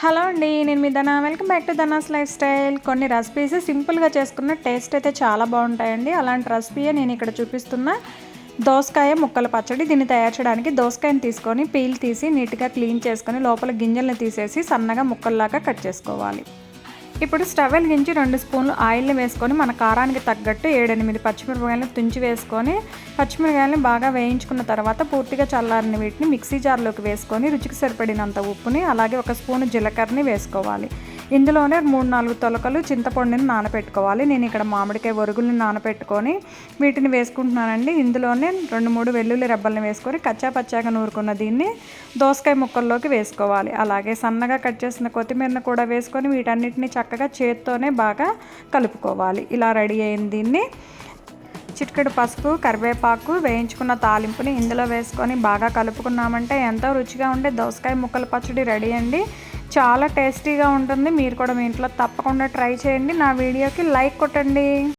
Hello అండి నేను మీ Dhana. Welcome back to Dhana's lifestyle. కొన్ని రెసిపీస్ సింపుల్గా చేసుకున్న టేస్ట్ అయితే చాలా బాగుంటాయండి. అలాంటి రెసిపీయే నేను ఇక్కడ చూపిస్తున్న. దోసకాయ ముక్కల పచ్చడి దీన్ని తయారు చేయడానికి దోసకాయని తీసుకొని పీల్ తీసి నీట్గా క్లీన్ చేసుకొని లోపల గింజల్ని తీసేసి సన్నగా ముక్కల్లాగా కట్ చేసుకోవాలి. ఇప్పుడు స్టవ్ వెలిగించి రెండు స్పూన్లు ఆయిల్ని వేసుకొని మన కారానికి తగ్గట్టు ఏడెనిమిది పచ్చిమిరపకాయలను తుంచి వేసుకొని పచ్చిమిరపకాయలను బాగా వేయించుకున్న తర్వాత పూర్తిగా చల్లారిన వీటిని మిక్సీ జార్లోకి వేసుకొని రుచికి సరిపడినంత ఉప్పుని అలాగే ఒక స్పూన్ జీలకర్రని వేసుకోవాలి. ఇందులోనే మూడు నాలుగు తొలకలు చింతపండుని నానపెట్టుకోవాలి. నేను ఇక్కడ మామిడికాయ ఒరుగుల్ని నానపెట్టుకొని వీటిని వేసుకుంటున్నానండి. ఇందులోనే రెండు మూడు వెల్లుల్లి రెబ్బల్ని వేసుకొని కచ్చా పచ్చాగా నూరుకున్న దీన్ని దోసకాయ ముక్కల్లోకి వేసుకోవాలి. అలాగే సన్నగా కట్ చేసిన కొత్తిమీరను కూడా వేసుకొని వీటన్నిటిని చక్కగా చేత్తోనే బాగా కలుపుకోవాలి. ఇలా రెడీ అయిన దీన్ని చిటికెడు పసుపు కరివేపాకు వేయించుకున్న తాలింపుని ఇందులో వేసుకొని బాగా కలుపుకున్నామంటే ఎంతో రుచిగా ఉండే దోసకాయ ముక్కల పచ్చడి రెడీ అండి. చాలా టేస్టీగా ఉంటుంది. మీరు కూడా మీ ఇంట్లో తప్పకుండా ట్రై చేయండి. నా వీడియోకి లైక్ కొట్టండి.